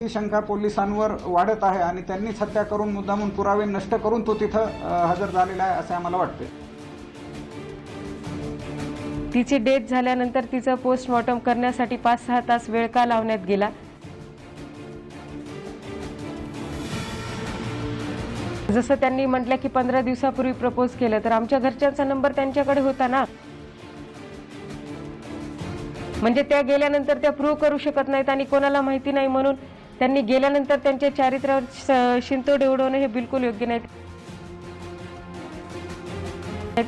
ही शंका पोलिसांवर वाढत आहे आणि त्यांनीच हत्या करून मुद्दामून पुरावे नष्ट करून तो तिथं हजर झालेला आहे असे आम्हाला वाटते तिची डेथ झाल्यानंतर तिचं पोस्टमॉर्टम करण्यासाठी पाच सहा तास वेळ का लावण्यात गेला? जसं त्यांनी म्हटलं की पंधरा दिवसापूर्वी प्रपोज केलं तर आमच्या घरच्यांचा नंबर त्यांच्याकडे होता ना? म्हणजे त्या गेल्यानंतर त्या प्रूव्ह करू शकत नाहीत आणि कोणाला माहिती नाही म्हणून त्यांनी गेल्यानंतर त्यांच्या चारित्र्यावर श- शिंतोडे उडवणं हे बिलकुल योग्य नाही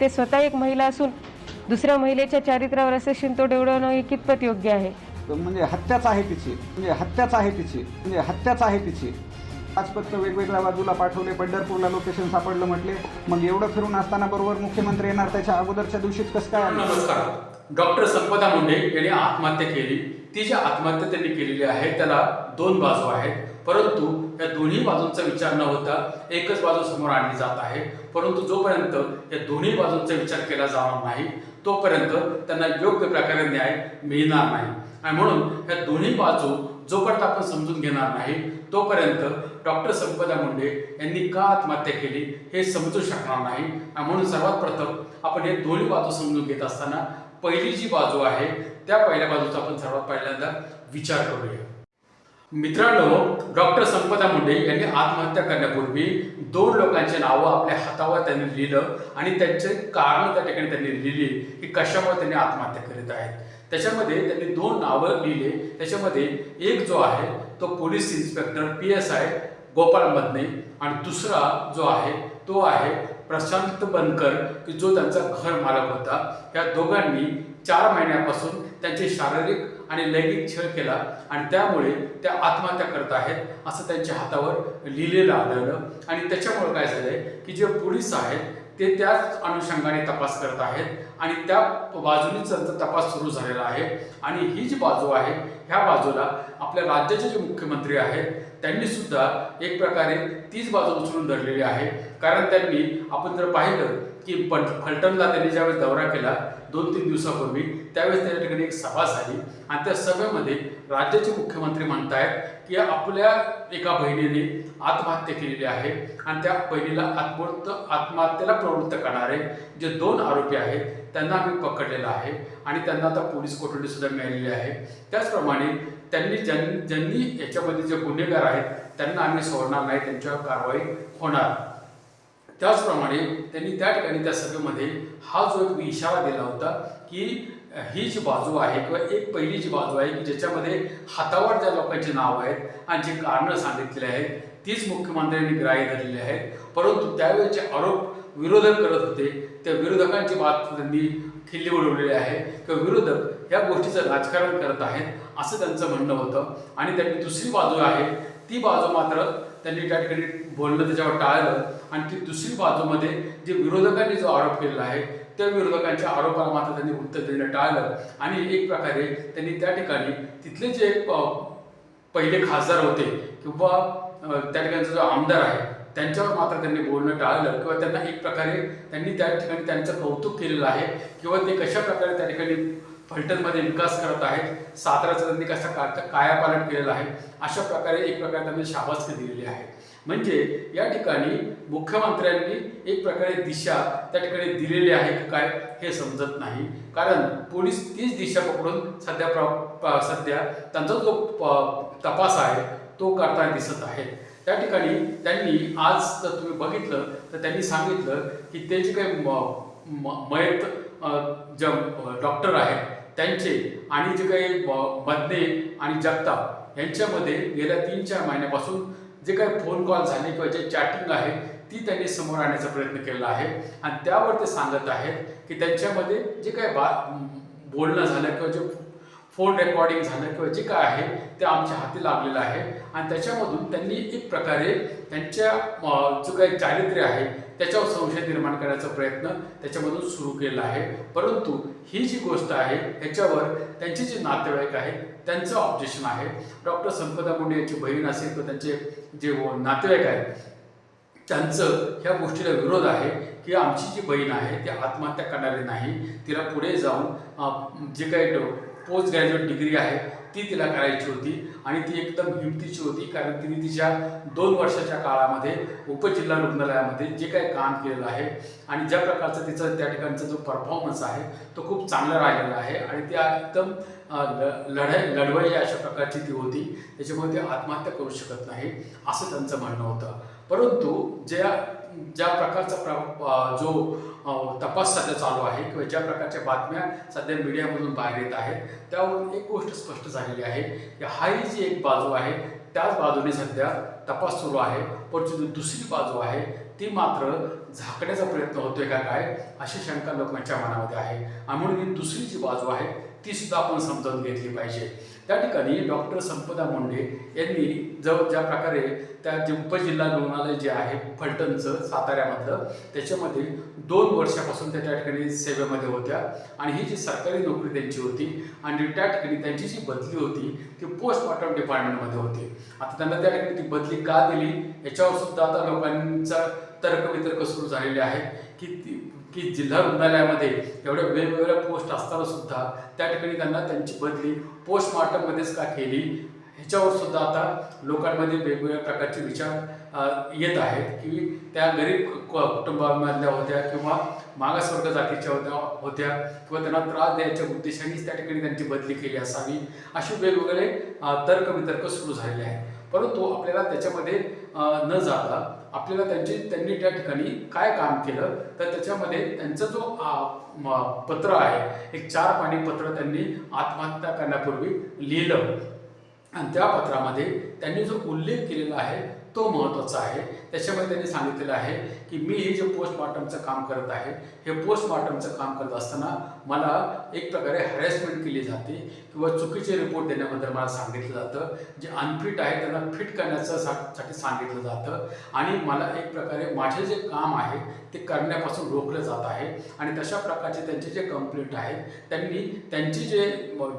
ते स्वतः एक महिला असून दुसऱ्या महिलेच्या चारित्र्यावर असे शिंतोडे उडवणं हे कितपत योग्य आहे? म्हणजे हत्याच आहे तिची. म्हणजे हत्याच आहे तिची. म्हणजे हत्याच आहे तिची. पाच पत्र वेगवेगळ्या बाजूला पाठवले पंढरपूरला लोकेशन सापडलं म्हटले. मग एवढं फिरून असताना बरोबर मुख्यमंत्री येणार त्याच्या अगोदरच्या दिवशीच कसं काय डॉक्टर संपदा मुंडे यांनी आत्महत्या केली. ती जी आत्महत्या त्यांनी केलेली आहे त्याला दोन बाजू आहेत. परंतु या दोन्ही बाजूंचा विचार न होता एकच बाजू समोर आणली जात आहे. परंतु जोपर्यंत या दोन्ही बाजूंचा विचार केला जाणार नाही तोपर्यंत त्यांना योग्य प्रकारे न्याय मिळणार नाही. आणि म्हणून या दोन्ही बाजू जोपर्यंत आपण समजून घेणार नाही तोपर्यंत डॉक्टर संपदा मुंडे यांनी का आत्महत्या केली हे समजू शकणार नाही. आणि म्हणून सर्वात प्रथम आपण हे दोन्ही बाजू समजून घेत असताना पहिली जी बाजू आहे त्या पहिल्या बाजूचा आपण सर्वात पहिल्यांदा विचार करूया. मित्रांनो डॉक्टर संपदा मुंडे यांनी आत्महत्या करण्यापूर्वी दोन लोकांचे नावं आपल्या हातावर त्यांनी लिहिलं आणि त्यांचे कारण त्या ठिकाणी त्यांनी लिहिली की कशामुळे त्यांनी आत्महत्या करीत आहेत. त्याच्यामध्ये त्यांनी दोन नावं लिहिले. त्याच्यामध्ये एक जो आहे तो police inspector P S I Gopal Madane आणि दुसरा जो आहे तो आहे प्रशांत बनकर की जो त्यांचा घर मालक होता. या दोघांनी चार महिन्यापासून त्यांचे शारीरिक आणि लैंगिक छळ केला आणि त्यामुळे त्या आत्महत्या करत आहेत असं त्यांच्या हातावर लिहिलेलं आढळलं. आणि त्याच्यामुळे काय झालंय की जे पोलीस आहेत ते त्याच अनुषंगाने तपास करत आहेत आणि त्या बाजूनेच त्यांचा तपास सुरू झालेला आहे. आणि ही जी बाजू आहे ह्या बाजूला आपल्या राज्याचे जे मुख्यमंत्री आहेत त्यांनी सुद्धा एक प्रकारे तीच बाजू उचलून धरलेली आहे. कारण त्यांनी आपण जर पाहिलं की पट फलटणला त्यांनी ज्यावेळेस दौरा केला दोन तीन दिवसापूर्वी त्यावेळेस त्या ठिकाणी एक सभा झाली. आणि त्या सभेमध्ये राज्याचे मुख्यमंत्री म्हणतायत की आपल्या एका बहिणीने आत्महत्या केलेली आहे आणि त्या बहिणीला आत्मवृत्त आत्महत्येला प्रवृत्त करणारे जे दोन आरोपी आहेत त्यांना आम्ही पकडलेलं आहे आणि त्यांना आता पोलीस कोठडी सुद्धा मिळालेली आहे. त्याचप्रमाणे त्यांनी ज्यां ज्यांनी याच्यामध्ये जे गुन्हेगार आहेत त्यांना आम्ही सोडणार नाही त्यांच्यावर कारवाई होणार. त्याचप्रमाणे त्यांनी त्या ठिकाणी त्या सभेमध्ये हा जो एक इशारा दिला होता की ही जी बाजू आहे किंवा एक पहिली जी बाजू आहे की ज्याच्यामध्ये हातावर ज्या लोकांची नाव आहेत आणि जी कारणं सांगितलेली आहेत तीच मुख्यमंत्र्यांनी ग्राह्य धरलेली आहेत. परंतु त्यावेळेचे आरोप विरोधक करत होते त्या विरोधकांची बात त्यांनी खिल्ली उडवलेली आहे किंवा विरोधक या गोष्टीचं राजकारण करत आहेत असं त्यांचं म्हणणं होतं. आणि त्यांनी दुसरी बाजू आहे ती बाजू मात्र त्यांनी त्या ठिकाणी बोलणं त्याच्यावर टाळलं. आणि ती दुसरी बाजूमध्ये जे विरोधकांनी जो आरोप केलेला आहे त्या विरोधकांच्या आरोपाला मात्र त्यांनी उत्तर देणं टाळलं. आणि एक प्रकारे त्यांनी त्या ठिकाणी तिथले जे पहिले खासदार होते किंवा त्या ठिकाणचा जो आमदार आहे त्यांच्यावर मात्र त्यांनी बोलणं टाळलं किंवा त्यांना एक प्रकारे त्यांनी त्या ठिकाणी त्यांचं कौतुक केलेलं आहे किंवा ते कशा प्रकारे त्या ठिकाणी फलटणमध्ये विकास करत आहेत. साताराचं त्यांनी कसा का कायापालट केलेला आहे. अशा प्रकारे एक प्रकारे त्यांनी शाबासकी दिलेली आहे. म्हणजे या ठिकाणी मुख्यमंत्र्यांनी एक प्रकारे दिशा त्या ठिकाणी दिलेली आहे की काय हे समजत नाही. कारण पोलीस तीच दिशा पकडून सध्या प्र प- सध्या त्यांचा जो प- तपास आहे तो करताना दिसत आहे. त्या ठिकाणी त्यांनी आज जर तुम्ही बघितलं तर त्यांनी सांगितलं की ते जे काही म- म- मयत अ, ज्या डॉक्टर आहेत त्यांचे आणि जे काही बदने आणि जगताप यांच्यामध्ये गेल्या तीन चार महिन्यापासून जे काही फोन कॉल झाले किंवा जे चॅटिंग आहे ती त्यांनी समोर आणण्याचा प्रयत्न केला आहे. आणि त्यावर ते सांगत आहेत की त्यांच्यामध्ये जे काही बा बोलणं झालं किंवा जे फोन रेकॉर्डिंग झालं किंवा जे काय आहे ते आमच्या हाती लागलेलं आहे. आणि त्याच्यामधून त्यांनी एक प्रकारे त्यांच्या जो काही चारित्र्य आहे त्याच्यावर संशय निर्माण करण्याचा प्रयत्न त्याच्यामधून सुरू केला आहे. परंतु ही जी गोष्ट आहे ह्याच्यावर त्यांचे जे नातेवाईक आहेत त्यांचं ऑब्जेक्शन आहे. डॉक्टर संपदा मुंडे यांची बहीण असेल किंवा त्यांचे जे नातेवाईक आहेत त्यांचं ह्या गोष्टीला विरोध आहे की आमची जी बहीण आहे ती आत्महत्या करणारी नाही. तिला पुढे जाऊन जे काही पोस्ट ग्रॅज्युएट डिग्री आहे ती तिला करायची होती आणि ती एकदम हिमतीची होती कारण तिने तिच्या दोन वर्षाच्या काळामध्ये उपजिल्हा रुग्णालयामध्ये जे काही काम केलेलं आहे आणि ज्या प्रकारचा तिचा त्या ठिकाणचा जो परफॉर्मन्स आहे तो खूप चांगला राहिलेला आहे आणि त्या एकदम ल- लढाई लढवाई अशा प्रकारची ती होती त्याच्यामुळे ती आत्महत्या करू शकत नाही असं त्यांचं म्हणणं होतं. परंतु ज्या ज्या प्रकारचा प्र जो तपास सध्या चालू आहे किंवा ज्या प्रकारच्या बातम्या सध्या मीडियामधून बाहेर येत आहेत त्यावरून एक गोष्ट स्पष्ट झालेली आहे की हा ही जी एक बाजू आहे त्याच बाजूने सध्या तपास सुरू आहे. पण जी दुसरी बाजू आहे ती मात्र झाकण्याचा प्रयत्न होतोय का काय अशी शंका लोकांच्या मनामध्ये आहे. आणि म्हणून ही दुसरी जी बाजू आहे ती सुद्धा आपण समजावून घेतली पाहिजे. त्या ठिकाणी डॉक्टर संपदा मुंडे यांनी जव ज्या प्रकारे त्या जे उपजिल्हा रुग्णालय जे आहे फलटणचं साताऱ्यामधलं त्याच्यामध्ये दोन वर्षापासून त्या त्या ठिकाणी सेवेमध्ये होत्या. आणि ही जी सरकारी नोकरी त्यांची होती आणि त्या ठिकाणी त्यांची जी बदली होती ती पोस्टमॉर्टम डिपार्टमेंटमध्ये होती. आता त्यांना त्या ठिकाणी ती बदली का दिली? याच्यावर सुद्धा आता लोकांचा तर्कवितर्क सुरू झालेले आहे की ती की जिल्हा रुग्णालयामध्ये एवढ्या वेगवेगळ्या पोस्ट असताना सुद्धा त्या ठिकाणी त्यांना त्यांची बदली पोस्टमॉर्टममध्येच का केली ह्याच्यावर सुद्धा आता लोकांमध्ये वेगवेगळ्या प्रकारचे विचार येत आहेत की त्या गरीब कुटुंबामधल्या होत्या किंवा मागासवर्ग जातीच्या होत्या होत्या किंवा त्यांना त्रास द्यायच्या उद्देशानेच त्या ठिकाणी त्यांची बदली केली असावी असे वेगवेगळे तर्क तर्कवितर्क सुरू झालेले आहेत. परंतु आपल्याला त्याच्यामध्ये न जाता आपल्याला त्यांचे त्यांनी त्या ठिकाणी काय काम केलं तर त्याच्यामध्ये त्यांचा जो पत्र आहे एक चार पाणी पत्र त्यांनी आत्महत्या करण्यापूर्वी लिहिलं. आणि त्या पत्रामध्ये त्यांनी जो उल्लेख केलेला आहे तो महत्त्वाचा आहे. त्याच्यामध्ये त्यांनी सांगितलेलं आहे की मी हे जे पोस्टमॉर्टमचं काम करत आहे हे पोस्टमॉर्टमचं काम करत असताना मला एक प्रकारे हॅरेसमेंट केली जाते किंवा चुकीचे रिपोर्ट देण्याबद्दल मला सांगितलं जातं. जे अनफिट आहे त्यांना फिट करण्याचं सा- साठी सांगितलं जातं. आणि मला एक प्रकारे माझे जे काम आहे ते करण्यापासून रोखलं जात आहे. आणि तशा प्रकारचे त्यांचे जे कंप्लेंट आहेत त्यांनी त्यांची जे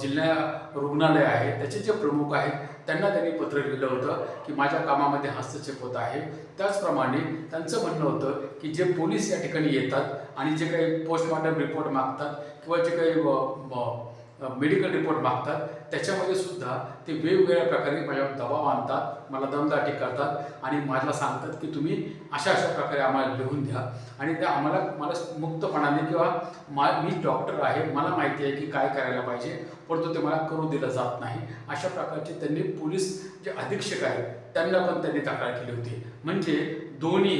जिल्हा रुग्णालय आहे त्याचे जे प्रमुख आहेत त्यांना त्यांनी पत्र लिहिलं होतं की माझ्या कामामध्ये हस्तक्षेप होत आहे. त्याचप्रमाणे त्यांचं म्हणणं होतं की जे पोलीस या ठिकाणी येतात आणि जे काही पोस्टमॉर्टम रिपोर्ट मागतात किंवा जे काही मेडिकल रिपोर्ट मागतात त्याच्यामध्ये सुद्धा ते वेगवेगळ्या प्रकारे माझ्यावर दबाव आणतात मला दमदाटी करतात आणि मला सांगतात की तुम्ही अशा अशा प्रकारे आम्हाला लिहून द्या. आणि त्या आम्हाला मला मुक्तपणाने किंवा मा मी डॉक्टर आहे मला माहिती आहे की काय करायला पाहिजे परंतु ते मला करू दिलं जात नाही. अशा प्रकारचे त्यांनी पोलीस जे अधीक्षक आहेत त्यांना पण त्यांनी तक्रार केली होती. म्हणजे दोन्ही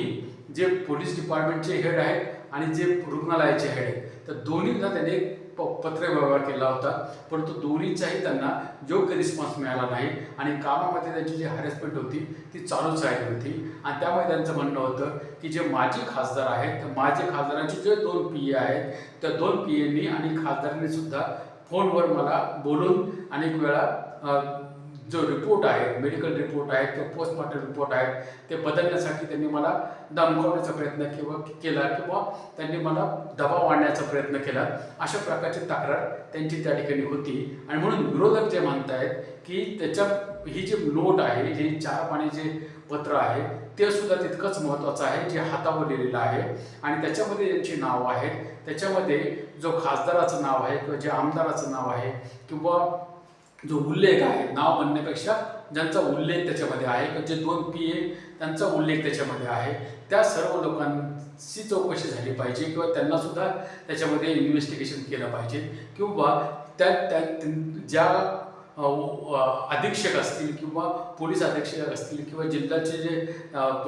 जे पोलीस डिपार्टमेंटचे हेड आहेत आणि जे रुग्णालयाचे हेड आहेत तर दोन्हींना त्यांनी प पत्र व्यवहार केला होता. परंतु दोन्हीचाही त्यांना योग्य रिस्पॉन्स मिळाला नाही आणि कामामध्ये त्यांची जी हॅरेसमेंट होती ती चालूच राहिली होती. आणि त्यामुळे त्यांचं म्हणणं होतं की जे माजी खासदार आहेत तर माजी खासदारांचे जे दोन पी ए आहेत त्या दोन पी एनी आणि खासदारांनी सुद्धा फोनवर मला बोलून अनेक वेळा जो रिपोर्ट आहे मेडिकल रिपोर्ट आहे किंवा पोस्टमॉर्टम रिपोर्ट आहेत ते बदलण्यासाठी त्यांनी मला दमकवण्याचा प्रयत्न किंवा केला किंवा त्यांनी मला दबाव आणण्याचा प्रयत्न केला. अशा प्रकारची तक्रार त्यांची त्या ठिकाणी होती. आणि म्हणून विरोधक जे म्हणतायत की त्याच्या ही जी नोट आहे जे चार पाणी जे पत्र आहे ते सुद्धा तितकंच महत्त्वाचं आहे जे हातावर लिहिलेलं आहे. आणि त्याच्यामध्ये ज्यांची नावं आहेत. त्याच्यामध्ये जो खासदाराचं नाव आहे किंवा जे आमदाराचं नाव आहे किंवा जो उल्लेख आहे नाव म्हणण्यापेक्षा ज्यांचा उल्लेख त्याच्यामध्ये आहे जे दोन पी ए त्यांचा उल्लेख त्याच्यामध्ये आहे त्या सर्व लोकांची चौकशी झाली पाहिजे किंवा त्यांनासुद्धा त्याच्यामध्ये इन्व्हेस्टिगेशन केलं पाहिजे किंवा त्या त्या ज्या अधीक्षक असतील किंवा पोलीस अधीक्षक असतील किंवा जिल्ह्याचे जे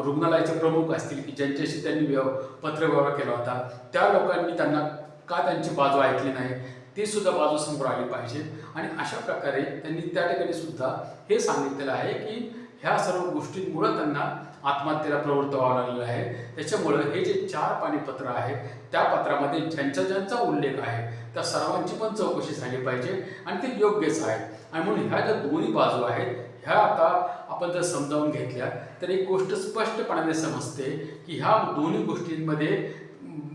रुग्णालयाचे प्रमुख असतील की ज्यांच्याशी त्यांनी व्यव पत्रव्यवहार केला होता त्या लोकांनी त्यांना का त्यांची बाजू ऐकली नाही? ती सुद्धा बाजू समोर आली पाहिजे. आणि अशा प्रकारे त्यांनी त्या ठिकाणी सुद्धा हे सांगितलेलं आहे की ह्या सर्व गोष्टींमुळं त्यांना आत्महत्येला प्रवृत्त व्हावं लागलेलं आहे. त्याच्यामुळं हे जे चार पाणी पत्र आहे त्या पत्रामध्ये ज्यांचा ज्यांचा उल्लेख आहे त्या सर्वांची पण चौकशी झाली पाहिजे आणि ते योग्यच आहे आणि म्हणून ह्या ज्या दोन्ही बाजू आहेत ह्या आता आपण जर समजावून घेतल्या तर एक गोष्ट स्पष्टपणाने समजते की ह्या दोन्ही गोष्टींमध्ये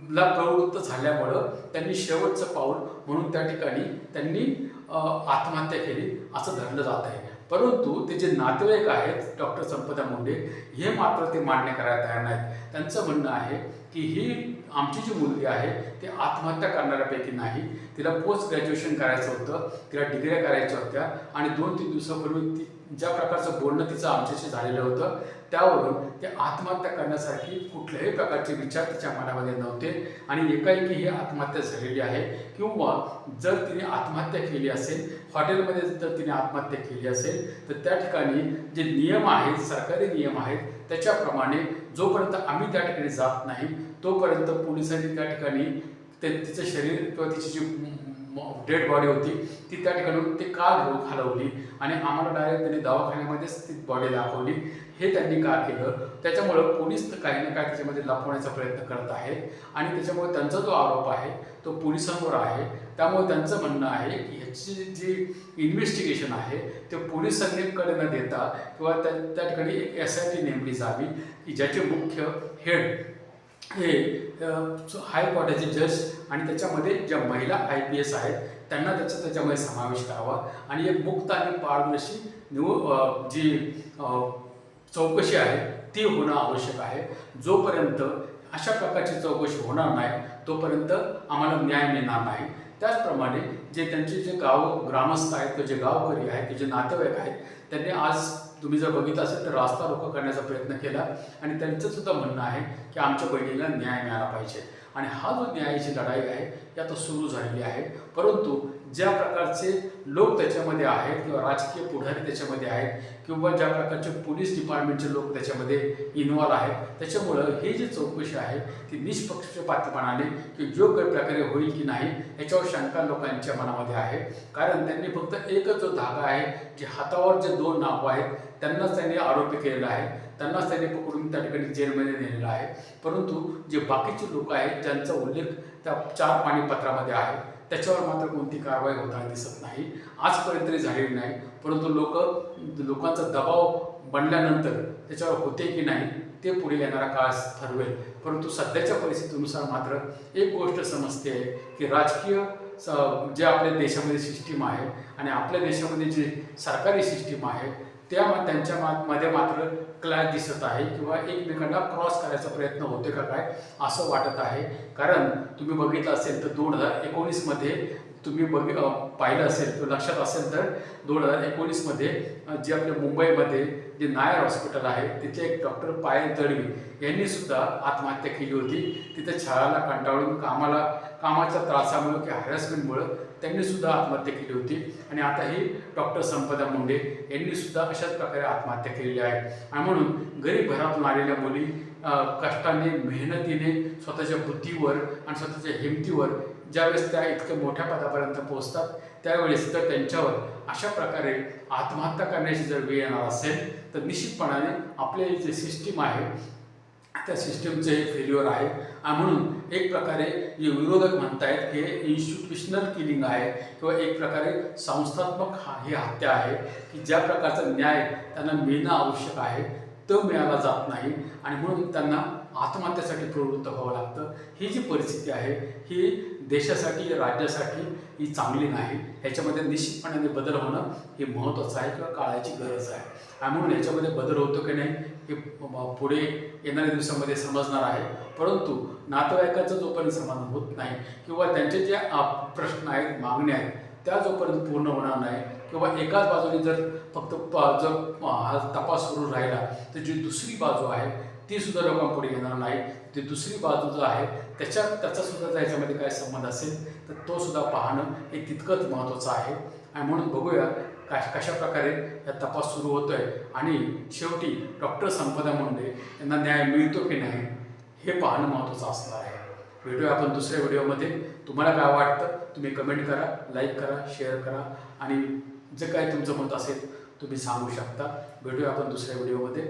ला प्रवृत्त झाल्यामुळं त्यांनी शेवटचं पाऊल म्हणून त्या ठिकाणी त्यांनी आत्महत्या केली असं धरलं जात आहे. परंतु ते जे नातेवाईक आहेत डॉक्टर संपदा मुंडे हे मात्र ते मान्य करायला तयार नाहीत. त्यांचं म्हणणं आहे की ही आमची जी मुलगी आहे ती आत्महत्या करणाऱ्यापैकी नाही. तिला पोस्ट ग्रॅज्युएशन करायचं होतं तिला डिग्र्या करायच्या होत्या आणि दोन तीन दिवसापूर्वी ती ज्या प्रकारचं बोलणं तिचं आमच्याशी झालेलं होतं त्यावरून ते आत्महत्या करण्यासारखी कुठल्याही प्रकारचे विचार तिच्या मनामध्ये नव्हते. आणि एकाएकी ही आत्महत्या झालेली आहे. किंवा जर तिने आत्महत्या केली असेल हॉटेलमध्ये जर तिने आत्महत्या केली असेल तर त्या ठिकाणी जे नियम आहेत सरकारी नियम आहेत त्याच्याप्रमाणे जोपर्यंत आम्ही त्या ठिकाणी जात नाही तोपर्यंत पोलिसांनी त्या ठिकाणी ते तिचं शरीर किंवा तिची जी डेड बॉडी होती. ती त्या ठिकाणी ते काल घेऊन हलवली आणि आम्हाला डायरेक्ट त्यांनी दवाखान्यामध्येच ती बॉडी दाखवली. हे त्यांनी का केलं. त्याच्यामुळं पोलीस काही ना काही त्याच्यामध्ये लपवण्याचा प्रयत्न करत आहे. आणि त्याच्यामुळे त्यांचा जो आरोप आहे तो पोलिसांवर आहे. त्यामुळे त्यांचं म्हणणं आहे की ह्याची जी इन्व्हेस्टिगेशन आहे ते पोलिसांकडे न देता किंवा त्या त्या ठिकाणी एक एस आय टी नेमली जावी की ज्याचे मुख्य हेड हे हायकोर्टाचे जज आणि त्याच्यामध्ये ज्या महिला आय पी एस आहेत त्यांना त्याचा त्याच्यामध्ये समावेश करावा. आणि एक मुक्त आणि पारदर्शी निव जी चौकशी आहे ती होणं आवश्यक आहे. जोपर्यंत अशा प्रकारची चौकशी होणार नाही तोपर्यंत आम्हाला न्याय मिळणार नाही. त्याचप्रमाणे जे त्यांचे जे गाव ग्रामस्थ आहेत किंवा जे गावकरी आहेत जे नातेवाईक आहेत त्यांनी आज तुम्ही जर बघितलं असेल तर रास्ता रोको करण्याचा प्रयत्न केला. आणि त्यांचं सुद्धा म्हणणं आहे की आमच्या बहिणीला न्याय मिळाला पाहिजे. आणि हा जो न्यायाची लढाई आहे ती आता सुरू झालेली आहे. परंतु ज्या प्रकारचे लोक त्याच्यामध्ये आहेत किंवा राजकीय पुढारी त्याच्यामध्ये आहेत किंवा ज्या प्रकारचे पोलीस डिपार्टमेंटचे लोक त्याच्यामध्ये इन्व्हॉल्व आहेत त्याच्यामुळं ही जी चौकशी आहे ती निष्पक्षपातपणाने की योग्य प्रकारे होईल की नाही याच्यावर शंका लोकांच्या मनामध्ये आहे. कारण त्यांनी फक्त एकच जो धागा आहे जे हातावर जे दोन नावं आहेत त्यांनाच त्यांनी आरोपी केलेला आहे. त्यांनाच त्यांनी पकडून त्या ठिकाणी जेलमध्ये नेलेलं आहे. परंतु जे बाकीचे लोक आहेत ज्यांचा उल्लेख त्या चार पाणीपत्रामध्ये आहे त्याच्यावर मात्र कोणती कारवाई होताना दिसत नाही. आजपर्यंत तरी झालेली नाही. परंतु लोक लोकांचा दबाव बनल्यानंतर त्याच्यावर होते की नाही ते पुढे येणारा काळ ठरवेल. परंतु सध्याच्या परिस्थितीनुसार मात्र एक गोष्ट समजते आहे की राजकीय स- जे आपल्या देशामध्ये सिस्टीम आहे आणि आपल्या देशामध्ये जी सरकारी सिस्टीम आहे त्या त्यांच्या मा- मध्ये मात्र क्लॅश दिसत आहे किंवा एकमेकांना क्रॉस करायचा प्रयत्न होते का काय असं वाटत आहे. कारण तुम्ही बघितलं असेल तर दोन हजार एकोणीसमध्ये तुम्ही बघ पाहिलं असेल किंवा लक्षात असेल तर दोन हजार एकोणीसमध्ये जे आपल्या मुंबईमध्ये जे नायर हॉस्पिटल आहे तिथे एक डॉक्टर पायल दळवी यांनी सुद्धा आत्महत्या केली होती. तिथे छळाला कंटाळून कामाला कामाच्या त्रासामुळं किंवा हॅरॅसमेंटमुळं त्यांनी सुद्धा आत्महत्या केली होती. आणि आता ही डॉक्टर संपदा मुंडे यांनी सुद्धा अशाच प्रकारे आत्महत्या केलेली आहे आणि म्हणून गरीब घरातून आलेल्या मुली कष्टाने मेहनतीने स्वतःच्या बुद्धीवर आणि स्वतःच्या हिमतीवर ज्यावेळेस त्या इतक्या मोठ्या पदापर्यंत पोहोचतात त्यावेळेस तर त्यांच्यावर अशा प्रकारे आत्महत्या करण्याची जर वेळ येणार असेल तर निश्चितपणाने आपले जे सिस्टीम आहे त्या सिस्टमचं हे फेल्युअर आहे. आणि म्हणून एक प्रकारे जे विरोधक म्हणतायत की हे इन्स्टिट्युशनल किलिंग आहे किंवा एक प्रकारे संस्थात्मक हा ही हत्या आहे की ज्या प्रकारचा न्याय त्यांना मिळणं आवश्यक आहे तो मिळाला जात नाही. आणि म्हणून त्यांना आत्महत्येसाठी प्रवृत्त व्हावं लागतं. ही जी परिस्थिती आहे ही देशासाठी राज्यासाठी ही चांगली नाही. ह्याच्यामध्ये निश्चितपणाने बदल होणं हे महत्त्वाचं आहे किंवा काळाची गरज आहे. आणि म्हणून ह्याच्यामध्ये बदल होतो की नाही हे पुढे येणाऱ्या दिवसामध्ये समजणार आहे. परंतु नातेवाईकाचं जोपर्यंत समाधान होत नाही किंवा त्यांचे जे प्रश्न आहेत मागण्या आहेत त्या जोपर्यंत पूर्ण होणार नाही किंवा एकाच बाजूने जर फक्त जर हा तपास सुरू राहिला तर जी दुसरी बाजू आहे ती सुद्धा लोकांपुढे येणार नाही. जी दुसरी बाजू जो आहे त्याच्या त्याचा सुद्धा त्याच्यामध्ये काय संबंध असेल तर तो सुद्धा पाहणं हे तितकंच महत्त्वाचं आहे. आणि म्हणून बघूया का कशा प्रकारे हा तपास सुरू होतो आहे आणि शेवटी डॉक्टर संपदा मुंडे यांना न्याय मिळतो की नाही हे पाहणं महत्त्वाचं असणार आहे. व्हिडिओ आपण दुसऱ्या व्हिडिओमध्ये. तुम्हाला काय वाटतं तुम्ही कमेंट करा लाईक करा शेअर करा. आणि जे काय तुमचं मत असेल तुम्ही सांगू शकता. भेटूया आपण दुसऱ्या व्हिडिओमध्ये.